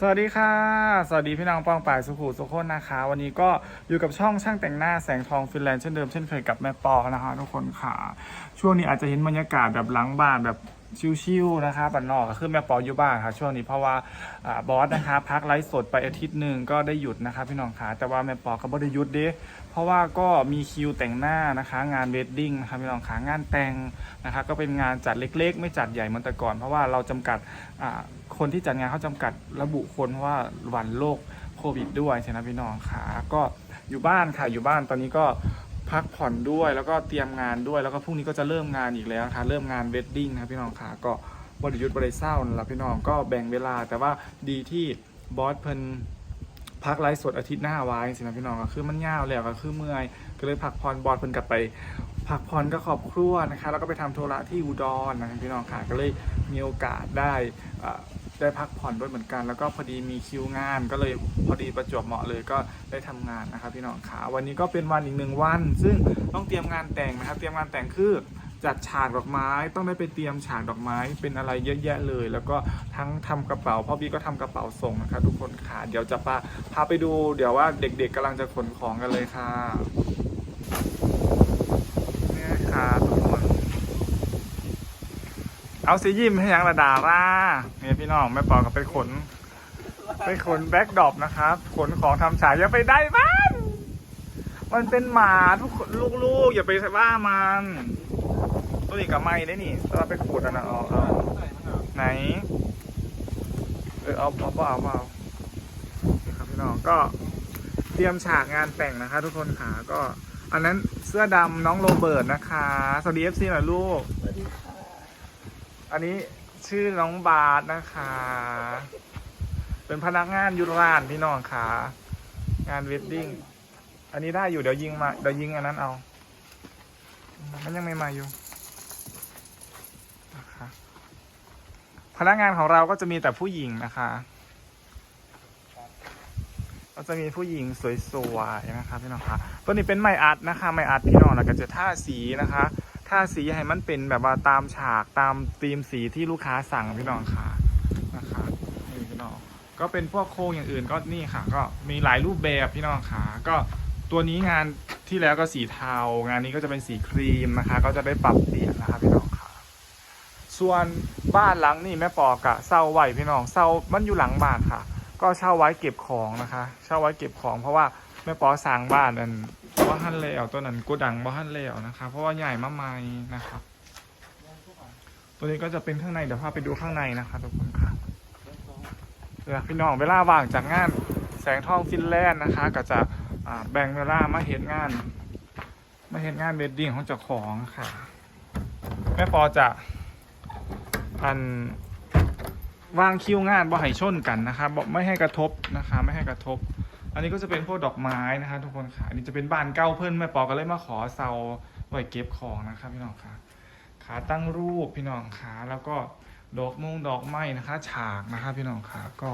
สวัสดีค่ะ สวัสดีพี่น้องปองป่ายสุขุสุขคนนะคะ วันนี้ก็อยู่กับช่องช่างแต่งหน้าแสงทองฟินแลนด์เช่นเดิมเช่นเคยกับแม่ปอนะคะทุกคนค่ะ ช่วงนี้อาจจะเห็นบรรยากาศแบบหลังบ้านแบบ ชิวๆนะคะบันนอกก็คือแม่ปออยู่บ้านค่ะช่วงนี้เพราะว่าอบอสนะคะพักไลฟ์สดไปอาทิตย์หนึ่งก็ได้หยุดนะคะพี่น้องค่ะแต่ว่าแม่ปอก็บ่ได้หยุดเด้เพราะว่าก็มีคิวแต่งหน้านะคะงานเวดดิ้งนะคะพี่น้องค่ะงานแต่งนะคะก็เป็นงานจัดเล็ก ๆ ไม่จัดใหญ่เหมือนแต่ก่อน เพราะว่าเราจำกัดคนที่จัดงานเขาจำกัดระบุคนว่าหวันโรคโควิดด้วยใช่ไหมพี่น้องค่ะก็อยู่บ้านค่ะอยู่บ้านตอนนี้ก็ พักผ่อนด้วย แล้วก็เตรียมงานด้วยแล้วก็พรุ่งนี้ก็จะเริ่มงานอีกแล้วนะคะเริ่มงานเวดดิ้งนะครับพี่น้องค่ะก็บริยุทธ์บริเศร้านั่นแหละพี่น้องก็แบ่งเวลา แต่ว่าดีที่บอสเพิ่นพักไลฟ์สดอาทิตย์หน้าไว้สินะพี่น้องก็คือมันยาวแล้วก็คือเมื่อยก็เลยพักผ่อนบอดเพิ่นกลับไปพักผ่อนก็ขอบครัวนะคะ แล้วก็ไปทำธุระที่อุดรนะครับพี่น้องค่ะก็เลยมีโอกาสได้อ่า ได้พักผ่อนด้วยเหมือนกัน แล้วก็พอดีมีคิวงาน ก็เลยพอดีประจวบเหมาะเลยก็ได้ทำงานนะครับพี่น้องค่ะวันนี้ก็เป็นวันอีกหนึ่งวัน ซึ่งต้องเตรียมงานแต่งนะครับ เตรียมงานแต่งคือจัดฉากดอกไม้ต้องได้ไปเตรียมฉากดอกไม้เป็นอะไรเยอะแยะเลย แล้วก็ทั้งทำกระเป๋าพ่อบี้ก็ทำกระเป๋าส่งนะครับทุกคนค่ะเดี๋ยวจะพาพาไปดู เดี๋ยวว่าเด็กๆกำลังจะขนของกันเลยค่ะเนี่ยค่ะทุกคน เอาสิยิ้มให้ยังระดาร่าเนี่ยพี่น้องแม่ปอกับไปขน ไปขนแบ็กดรอปนะครับ ขนของทำฉากอย่าไปได้บ้านมันเป็นหมาทุกคนลูกๆ อย่าไปว่ามันตัวนี้กับไม้ได้นี่เราไปขูดอันนั้นเอาเอาไหนเออเอาเอาเอาเอาเอาครับพี่น้องก็เตรียมฉากงานแต่งนะคะ ทุกคนค่ะก็ อันนั้นเสื้อดำน้องโรเบิร์ตนะคะ สวัสดีเอฟซีหน่อยลูก อันนี้ชื่อน้องบาสนะคะ เป็นพนักงานยุร้านพี่น้องค่ะ งานเวดดิ้ง อันนี้ได้อยู่เดี๋ยวยิงมาเดี๋ยวยิงอันนั้นเอา มันยังไม่มาอยู่นะคะพนักงานของเราก็จะมีแต่ผู้หญิงนะคะ ก็จะมีผู้หญิงสวยๆนะคะพี่น้องคะตัวนี้เป็นไม้อัดนะคะ ไม้อัดพี่น้องแล้วก็จะท่าสีนะคะาสีให้มันเป็นแบบว่าตามฉากตามธีมสีที่ลูกค้าสั่งพี่น้องค่ะนะคะนี่พี่น้องก็เป็นพวกโครงอย่างอื่นก็นี่ค่ะ ก็มีหลายรูปแบบพี่น้องค่ะก็ตัวนี้งานที่แล้วก็สีเทา งานนี้ก็จะเป็นสีครีมนะคะ ก็จะได้ปรับเปลี่ยนนะคะพี่น้องค่ะ ส่วนบ้านหลังนี่แม่ปอกะเศร้าไหวพี่น้องเศร้ามันอยู่หลังบ้านค่ะ ก็เช่าไว้เก็บของนะคะ เช่าไว้เก็บของเพราะว่าแม่ปอสร้างบ้านนั่น ว่าหันเลวตัวนั้นกูดังว่าหันเลวนะคะเพราะว่าใหญ่มากมายนะครับ ตัวนี้ก็จะเป็นข้างในเดี๋ยวพาไปดูข้างในนะคะทุกคนค่ะเวลาพี่น้องเวลาว่างจากงานแสงทองฟินแลนด์นะคะ ก็จะแบ่งเวลามาเห็นงาน มาเห็นงานเวดดิ้งของเจ้าของค่ะแม่ปอจะอันวางคิวงานบ่ให้ชนกันนะครับบ่ไม่ให้กระทบนะคะ ไม่ให้กระทบ อันนี้ก็จะเป็นพวกดอกไม้นะคะทุกคนค่ะอันนี้จะเป็นบ้านเก่าเพิ่อนแม่ปอก็เลยมาขอเซาไว้เก็บของนะครับพี่น้องค่ะขาตั้งรูปพี่น้องขาแล้วก็ดอกมงดอกไม้นะคะ ฉากนะคะพี่น้องขาก็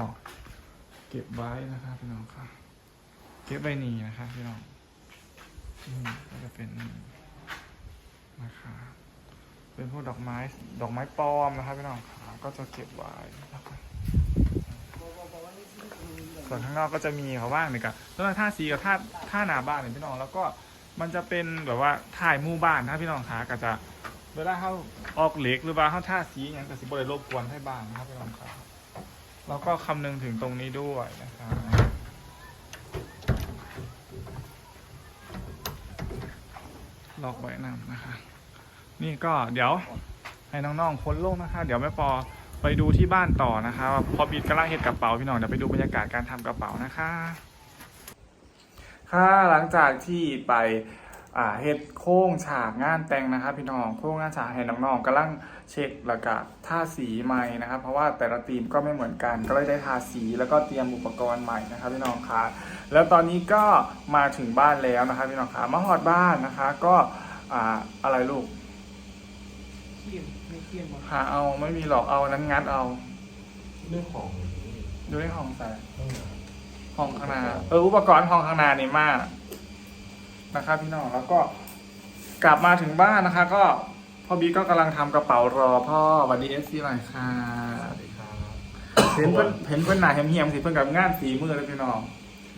เก็บไว้นะคะพี่น้องค่ะเก็บไว้นี่นะคะพี่น้องอืมก็จะเป็นนะคะเป็นพวกดอกไม้ดอกไม้ปลอมนะครับพี่น้องขาก็จะเก็บไว้นะครับ ส่วนข้างนอกก็จะมีเขาบ้างเนี่กับต้นท่าสีกับท่าท่าหนาบ้านเนี่ยพี่น้องแล้วก็มันจะเป็นแบบว่าถ่ายมู่บ้านนะพี่น้องขาก็จะเวลาเขาออกเหล็กหรือว่าเขาท่าสีอย่างก็สิบริรบกวนให้บ้างนะครับพี่น้องขาแล้วก็คำนึงถึงตรงนี้ด้วยนะครับลอกไว้นำนะคะ นี่ก็เดี๋ยวให้น้องๆพ้นโลกนะคะ เดี๋ยวแม่ปอ ไปดูที่บ้านต่อนะคะว่าพอบีดกำลังเฮ็ดกระเป๋าพี่น้องเดี๋ยวไปดูบรรยากาศการทำกระเป๋านะคะ ค่ะหลังจากที่ไปอ่าเฮ็ดโค้งฉากงานแต่งนะครับพี่น้องโค้งงานฉากให้น้องๆกำลังเช็คแล้วก็ท่าสีใหม่นะครับ เพราะว่าแต่ละทีมก็ไม่เหมือนกัน ก็เลยได้ทาสีแล้วก็เตรียมอุปกรณ์ใหม่นะครับพี่น้องค่ะแล้วตอนนี้ก็มาถึงบ้านแล้วนะครับพี่น้องค่ะมาหอดบ้านนะคะ ก็อ่าอะไรลูก เขียนไม่เขียนมาหาเอาไม่มีหรอกเอานั้นงัดเอาเรื่องของดูในห้องใส่ต้องหาห้องข้างหน้าเอออุปกรณ์ห้องข้างหน้านี่มากนะครับพี่น้องแล้วก็กลับมาถึงบ้านนะคะ ก็พ่อบีก็กำลังทำกระเป๋ารอพ่อสวัสดีเอฟซีหน่อยค่ะสวัสดีครับเทเห็นเพิ่นเห็นเพิ่นหนาเหี่ยมๆสิเพิ่นกับงานฝีมือเลยพี่น้อง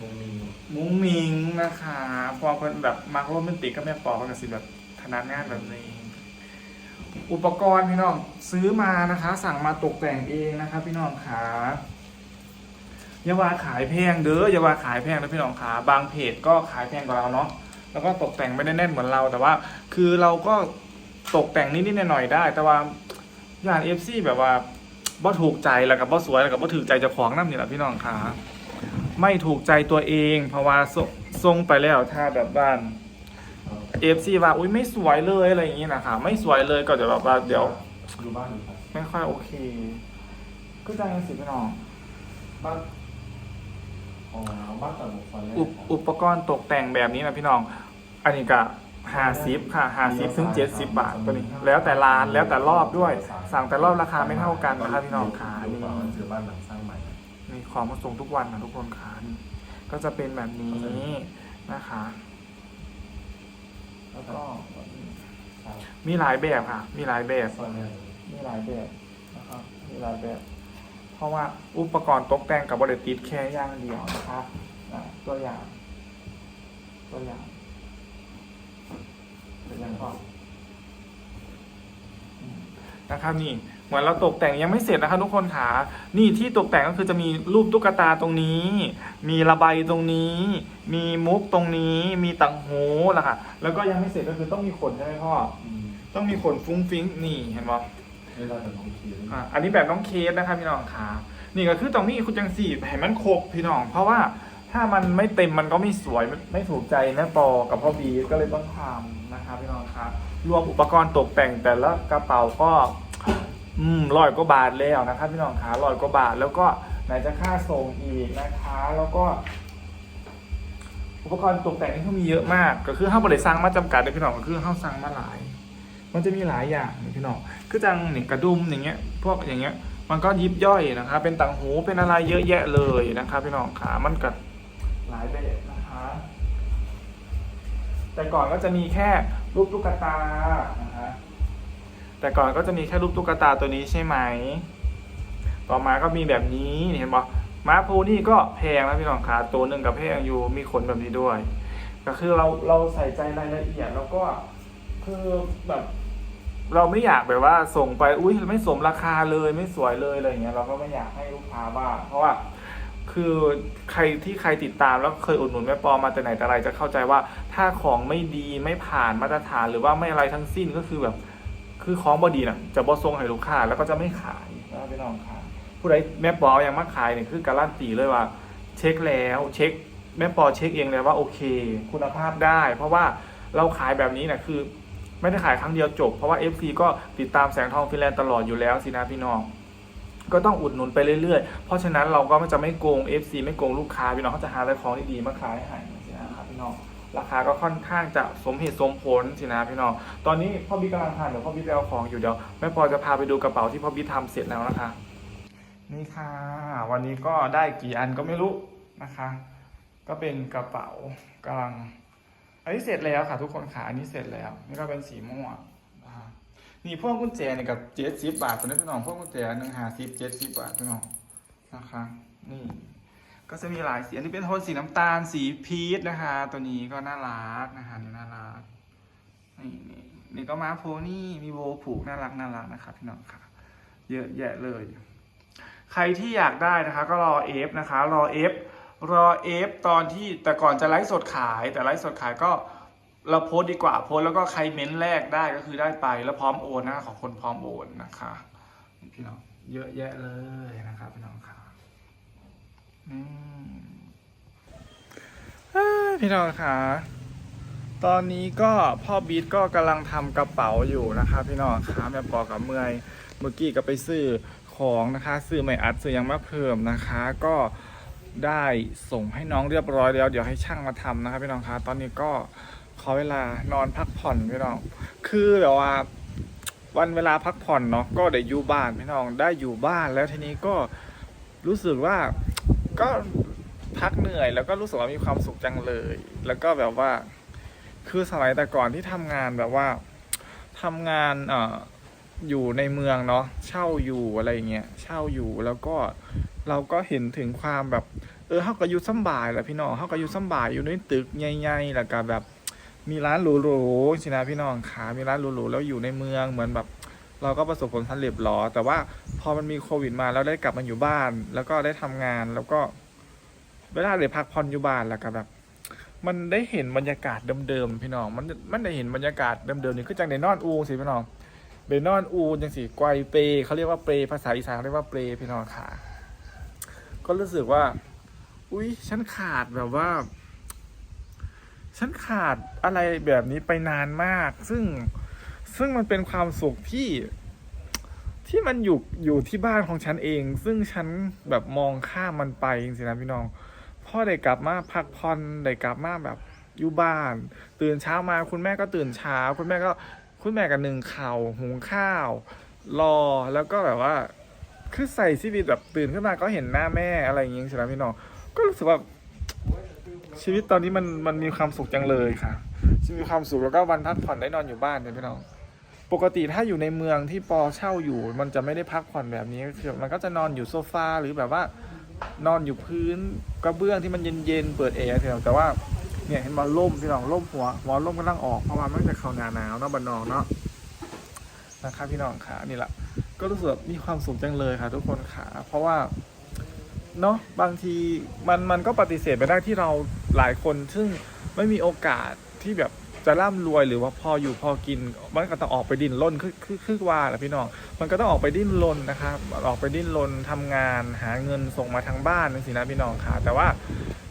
มงมีมุ้งมิงนะคะพอเพิ่นแบบมาโรแมนติกก็แม่ปอเพิ่นก็สิแบบถนัดงานแบบนี้ อุปกรณ์พี่น้องซื้อมานะคะ สั่งมาตกแต่งเองนะคะ พี่น้องขาอย่าว่าขายแพงเด้ออย่าว่าขายแพงนะพี่น้องขาบางเพจก็ขายแพงกว่าเราเนาะแล้วก็ตกแต่งไม่ได้แน่นเหมือนเรา แต่ว่า คือเราก็ตกแต่งนิดๆหน่อยๆได้ แต่ว่าอย่างเอฟซีแบบว่าบ่ถูกใจแล้วกับบ่สวยแล้วกับบ่ถูกใจจ้าของนั่นนี่แหละพี่น้องขาไม่ถูกใจตัวเอง เพราะว่าทรงไปแล้วถ้าแบบบ้าน อฟซีว่าอุ้ยไม่สวยเลยอะไรอย่างงี้นะคะ ไม่สวยเลยก็จะแบบว่าเดี๋ยว ดูบ้านดูครับไม่ค่อยโอเค ก็จะยังสิพี่น้อง บ้านอ๋อบ้านตัดหมวกไฟแรกอุปอุปกรณ์ตกแต่งแบบนี้นะพี่น้อง อันนี้ก็ห้าสิบค่ะห้าสิบถึงเจ็ดสิบบาทตัวนี้ แล้วแต่ร้านแล้วแต่รอบด้วย สั่งแต่รอบราคาไม่เท่ากันนะคะพี่น้องขาดูนี่ว่ามันคือบ้านหลังสร้างใหม่ มีของมาส่งทุกวันนะทุกคนขานี่ก็จะเป็นแบบนี้นะคะ แล้วก็ครับมีหลายแบบค่ะ มีหลายแบบซอยแรกมีหลายแบบนะครับมีหลายแบบ เพราะว่าอุปกรณ์ตกแต่งกับบริติดแค่อย่างเดียวนะคะอะตัวอย่าง ตัวอย่างตัวอย่างก่อนอืมนะครับนี่เห มือนเราตกแต่งยังไม่เสร็จนะครับทุกคนขานี่ที่ตกแต่งก็คือจะมีรูปตุ๊กตาตรงนี้ มีระบายตรงนี้ มีมุกตรงนี้ มีตังหูล่ะค่ะแล้วก็ยังไม่เสร็จก็คือต้องมีขนใช่ไหมพ่ออืมต้องมีขนฟุ้งฟิ้งนี่เห็นไหมไม่ได้แต่ของเขียนอะอันนี้แบบน้องเคสนะครับพี่น้องขานี่ก็คือตรงนี้คุณจังสี่ให้มันครบพี่น้อง เพราะว่าถ้ามันไม่เต็มมันก็ไม่สวยไม่ไม่ถูกใจแม่ปอกับพ่อบีก็เลยต้องทำนะครับพี่น้องครับรวมอุปกรณ์ตกแต่งแต่ละกระเป๋าก็ อืมร้อยกว่าบาทแล้วนะครับพี่น้องขาร้อยกว่าบาท แล้วก็ไหนจะค่าส่งอีกนะคะ แล้วก็ อุปกรณ์ตกแต่งนี่เขามีเยอะมาก ก็คือห้าบริษัทมาจำกัดเลยพี่น้องก็คือห้าสั่งมาหลาย มันจะมีหลายอย่างนะพี่น้องคือจังนี่กระดุมอย่างเงี้ย พวกอย่างเงี้ย มันก็ยิบย่อยนะครับ เป็นต่างหูเป็นอะไรเยอะแยะเลยนะครับพี่น้องขามันก็หลายแบบนะคะ แต่ก่อนก็จะมีแค่รูปตุ๊กตานะคะ แต่ก่อนก็จะมีแค่รูปตุ๊กตาตัวนี้ใช่ไหม ต่อมาก็มีแบบนี้เห็นปะม้าโพนี่ก็แพงนะพี่น้องขาตัวหนึ่งกับแพงอยู่มีขนแบบนี้ด้วย ก็คือเราเราใส่ใจรายละเอียดแล้วก็คือแบบเราไม่อยากแบบว่าส่งไปอุ้ยไม่สมราคาเลยไม่สวยเลยอะไรเงี้ยเราก็ไม่อยากให้ลูกค้าว่า เพราะว่าคือใครที่ใครติดตามแล้วเคยอุดหนุนแม่ปอมาแต่ไหนแต่ไรจะเข้าใจว่าถ้าของไม่ดีไม่ผ่านมาตรฐานหรือว่าไม่อะไรทั้งสิ้นก็คือแบบ คือของบอดีนะจะบอทรงให้ลูกค้าแล้วก็จะไม่ขายนะพี่น้องค่ะผู้ใดแม่ปอยังมาขายเนี่ยคือการันตีเลยว่า เช็คแล้วเช็คแม่ปอเช็คเองเลยว่าโอเค คุณภาพได้ เพราะว่าเราขายแบบนี้นะคือ ไม่ได้ขายครั้งเดียวจบ เพราะว่า FC ก็ติดตามแสงทองฟินแลนด์ตลอดอยู่แล้วสินะพี่น้องก็ต้องอุดหนุนไปเรื่อยๆ เพราะฉะนั้นเราก็จะไม่โกง FC ไม่โกงลูกค้าพี่น้องเขาจะหาอะไรของดีๆมาขายให้นะครับพี่น้อง ราคาก็ค่อนข้างจะสมเหตุสมผลสินะพี่น้อง ตอนนี้พ่อบิ๊กกำลังทานเดี๋ยวพ่อบิ๊กไปเอาของอยู่เดี๋ยวแม่ปอจะพาไปดูกระเป๋าที่พ่อบิ๊กทำเสร็จแล้วนะคะ นี่ค่ะ วันนี้ก็ได้กี่อันก็ไม่รู้นะคะ ก็เป็นกระเป๋ากำลัง อันนี้เสร็จแล้วค่ะทุกคนค่ะ อันนี้เสร็จแล้ว นี่ก็เป็นสีม่วงนะคะนี่พวกกุญแจเนี่ยกับเจ็ดสิบบาทตัวนี้พี่น้องพวกกุญแจหนึ่งหาสิบเจ็ดสิบบาทพี่น้องนะคะ นี่ ก็จะมีหลายสี อันนี้เป็นโทนสีน้ำตาลสีพีชนะคะ ตัวนี้ก็น่ารักนะคะนี่น่ารักนี่นี่นี่ก็ม้าโพนี่มีโบผูกน่ารักน่ารักนะคะพี่น้องค่ะ เยอะแยะเลย ใครที่อยากได้นะคะ ก็รอเอฟนะคะ รอเอฟรอเอฟตอนที่แต่ก่อนจะไลฟ์สดขาย แต่ไลฟ์สดขายก็เราโพสดีกว่าโพสแล้วก็ใครเม้นแรกได้ก็คือได้ไปแล้วพร้อมโอนนะของคนพร้อมโอนนะคะพี่น้องเยอะแยะเลยนะครับพี่น้องค่ะ พี่น้องคะตอนนี้ก็พ่อบีทก็กำลังทำกระเป๋าอยู่นะคะ พี่น้องคะแม่ปอกับเมื่อยเมื่อกี้ก็ไปซื้อของนะคะซื้อไม่อัดซื้อยังมาเพิ่มนะคะ ก็ได้ส่งให้น้องเรียบร้อยแล้วเดี๋ยวให้ช่างมาทำนะครับพี่น้องคะตอนนี้ก็ขอเวลานอนพักผ่อนพี่น้อง คือแบบว่าวันเวลาพักผ่อนเนาะก็ได้อยู่บ้านพี่น้องได้อยู่บ้านแล้วทีนี้ก็รู้สึกว่า ก็พักเหนื่อยแล้วก็รู้สึกว่ามีความสุขจังเลย แล้วก็แบบว่า คือสมัยแต่ก่อนที่ทำงานแบบว่าทำงานเอ่ออยู่ในเมืองเนาะเช่าอยู่อะไรเงี้ยเช่าอยู่แล้วก็เราก็เห็นถึงความแบบ เออเขาก็อยู่สำบายแหละพี่น้องเขาก็อยู่สำบายอยู่ในตึกใหญ่ๆแล้วก็แบบมีร้านหรูๆสินะพี่น้องขามีร้านหรูๆแล้วอยู่ในเมืองเหมือนแบบ เราก็ประสบผลสำเร็จหรอ แต่ว่าพอมันมีโควิดมาแล้วได้กลับมาอยู่บ้าน แล้วก็ได้ทำงานแล้วก็ เวลาได้พักผ่อนอยู่บ้านแล้วก็แบบ มันได้เห็นบรรยากาศเดิมๆพี่น้อง มันมันได้เห็นบรรยากาศเดิมๆนี่คือจังในนอนอูสิพี่น้องเบนอนอูจังสิไกวเปเขาเรียกว่าเปภาษาอีสานเรียกว่าเปพี่น้องขาก็รู้สึกว่า อุ้ยฉันขาดแบบว่า ฉันขาดอะไรแบบนี้ไปนานมาก ซึ่ง ซึ่งมันเป็นความสุขที่ที่มันอยู่อยู่ที่บ้านของฉันเอง ซึ่งฉันแบบมองข้ามมันไปจริงๆนะพี่น้องพ่อได้กลับมาพักผ่อนได้กลับมาแบบอยู่บ้าน ตื่นเช้ามาคุณแม่ก็ตื่นเช้า คุณแม่ก็คุณแม่กับหนึ่งข่าวหุงข้าว รอแล้วก็แบบว่าคือใส่ชีวิตแบบตื่นขึ้นมาก็เห็นหน้าแม่อะไรอย่างเงี้ยใช่ไหมพี่น้องก็รู้สึกว่าชีวิตตอนนี้มันมันมีความสุขจังเลยค่ะมีความสุขแล้วก็วันพักผ่อนได้นอนอยู่บ้านเนี่ยพี่น้อง ปกติถ้าอยู่ในเมืองที่ปอเช่าอยู่ มันจะไม่ได้พักผ่อนแบบนี้คือมันก็จะนอนอยู่โซฟาหรือแบบว่านอนอยู่พื้นกระเบื้องที่มันเย็นๆเปิดแอร์พี่น้องแต่ว่าเนี่ยเห็นมาล่มพี่น้องล่มหัวหัวล่มกำลังออกเพราะว่ามันจะเข้าหนาหนาวเนาะบันนองเนาะนะครับพี่น้องขานี่แหละก็รู้สึกมีความสุขจังเลยค่ะ ทุกคนขาเพราะว่าเนาะบางทีมันมันก็ปฏิเสธไปได้ที่เราหลายคน ซึ่งไม่มีโอกาสที่แบบ จะร่ำรวยหรือว่าพออยู่พอกิน มันก็ต้องออกไปดิ้นรนคือคือคือว่าแหละพี่น้องมันก็ต้องออกไปดิ้นรนนะครับออกไปดิ้นรนทำงาน หาเงินส่งมาทางบ้านนั่นสินะพี่น้องค่ะ แต่ว่า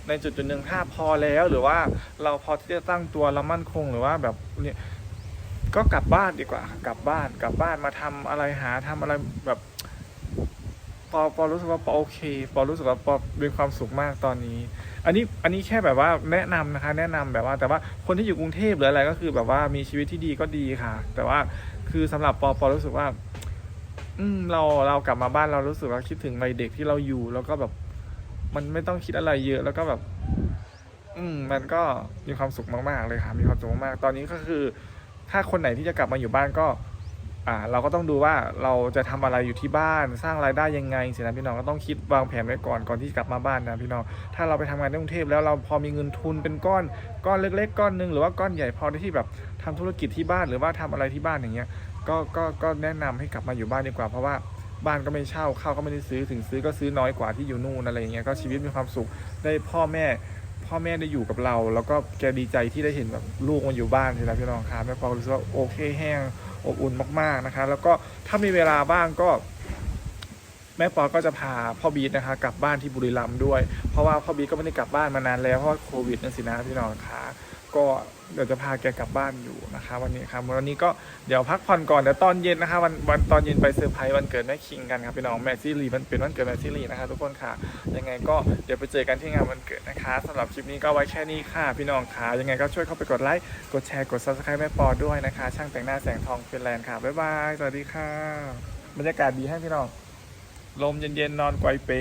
ในจุดจุดหนึ่งถ้าพอแล้วหรือว่าเราพอที่จะตั้งตัวเรามั่นคงหรือว่าแบบเนี่ยก็กลับบ้านดีกว่า กลับบ้านกลับบ้านมาทำอะไรหาทำอะไรแบบ ปอปอรู้สึกว่าปอโอเค ปอรู้สึกว่าปอมีความสุขมากตอนนี้ อันนี้อันนี้แค่แบบว่าแนะนำนะคะ แนะนำแบบว่า แต่ว่าคนที่อยู่กรุงเทพหรืออะไรก็คือแบบว่ามีชีวิตที่ดีก็ดีค่ะ แต่ว่าคือสำหรับปอปอรู้สึกว่า อืมเราเรากลับมาบ้านเรารู้สึกว่าคิดถึงวัยเด็กที่เราอยู่ แล้วก็แบบ มันไม่ต้องคิดอะไรเยอะแล้วก็แบบ อืม มันก็มีความสุขมากๆเลยค่ะ มีความสุขมากๆตอนนี้ก็คือ ถ้าคนไหนที่จะกลับมาอยู่บ้านก็ อ่าเราก็ต้องดูว่าเราจะทำอะไรอยู่ที่บ้านสร้างรายได้ยังไงสินะพี่น้องก็ต้องคิดวางแผนไว้ก่อนก่อนที่กลับมาบ้านนะพี่น้องถ้าเราไปทำงานในกรุงเทพแล้วเราพอมีเงินทุนเป็นก้อนก้อนเล็ก ๆ ก้อนหนึ่งหรือว่าก้อนใหญ่พอที่แบบทำธุรกิจที่บ้านหรือว่าทำอะไรที่บ้านอย่างเงี้ยก็ก็ก็แนะนำให้กลับมาอยู่บ้านดีกว่าเพราะว่าบ้านก็ไม่เช่าข้าวก็ไม่ได้ซื้อถึงซื้อก็ซื้อน้อยกว่าที่อยู่นู่นอะไรอย่างเงี้ยก็ชีวิตมีความสุขได้พ่อแม่พ่อแม่ได้อยู่กับเรา แล้วก็แกดีใจที่ได้เห็นแบบลูกมาอยู่บ้านทีละพี่น้องครับแม่ปอรู้สึกว่าโอเคแห้ง อบอุ่นมากๆนะคะ แล้วก็ถ้ามีเวลาบ้างก็ แม่ปอก็จะพาพ่อบีทนะคะ กลับบ้านที่บุรีรัมย์ด้วย เพราะว่าพ่อบีทก็ไม่ได้กลับบ้านมานานแล้วเพราะว่าโควิดนั่นสินะพี่น้องคะ ก็เดี๋ยวจะพาแกกลับบ้านอยู่นะคะวันนี้ครับวันนี้ก็เดี๋ยวพักผ่อนก่อนเดี๋ยวตอนเย็นนะคะวันวันตอนเย็นไปเซอร์ไพรส์วันเกิดแม่คิงกันครับพี่น้องแม่ซิลีมันเป็นวันเกิดแม่ซิลีนะคะทุกคนค่ะยังไงก็เดี๋ยวไปเจอกันที่งานวันเกิดนะคะสำหรับคลิปนี้ก็ไว้แค่นี้ค่ะพี่น้องค่ะยังไงก็ช่วยเข้าไปกดไลค์กดแชร์กด subscribe แม่ปอด้วยนะคะ ช่างแต่งหน้าแสงทองฟินแลนด์ค่ะบ๊ายบายสวัสดีค่ะบรรยากาศดีให้พี่น้องลมเย็นๆนอนไกวเป